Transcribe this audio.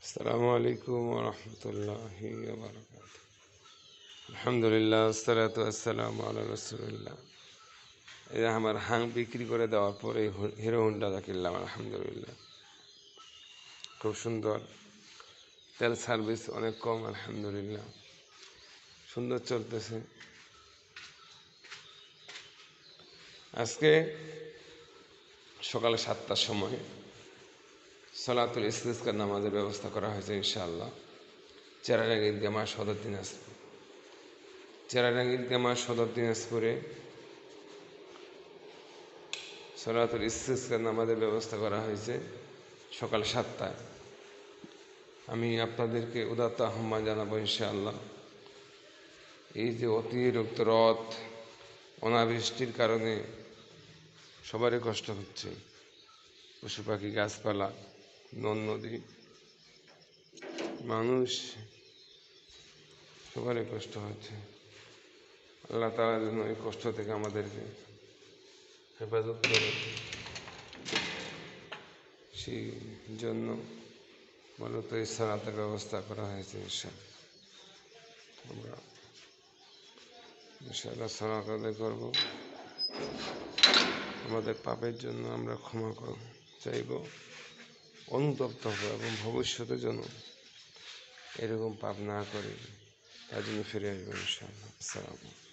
السلام عليكم ورحمة الله وبركاته الحمد لله والصلاة والسلام على رسول الله এই আমার হাং বিক্রি করে দেওয়ার পরে হ- হিরো হুন্ডাটা কিনলাম আলহামদুলিল্লাহ খুব সুন্দর তেল সার্ভিস অনেক কম আলহামদুলিল্লাহ সুন্দর চলতেছে আজকে সকালে সাতটার সময় সলাতুল ইসতিস্কার নামাজের ব্যবস্থা করা হয়েছে, ইনশাআল্লাহ। চেরাডাঙ্গি ঈদগামা সদর দিনাজপুর। চেরাডাঙ্গি ঈদগামা সদর দিনাজপুরে সলাতুল ইসতিস্কার নামাজের ব্যবস্থা করা হয়েছে সকাল সাতটায়। আমি আপনাদেরকে উদাত্ত আহ্বান জানাব, ইনশাআল্লাহ। এই যে অতিরিক্ত রথ, অনাবৃষ্টির কারণে সবারই কষ্ট হচ্ছে। পশু পাখি, গাছপালা নদ নদী মানুষ সবারই কষ্ট হচ্ছে। আল্লাহ তালা যেন এই কষ্ট থেকে আমাদেরকে হেফাজত করে সেই জন্য মূলত এই সালাতের ব্যবস্থা করা হয়েছে আমরা ইনশাআল্লাহ সালাত আদায় করব। আমাদের পাপের জন্য আমরা ক্ষমা চাইব। অনুতপ্ত হব এবং ভবিষ্যতে যেন এরকম পাপ না করে, তার জন্য ফিরে আসবেন ইনশাআল্লাহ আসসালামু।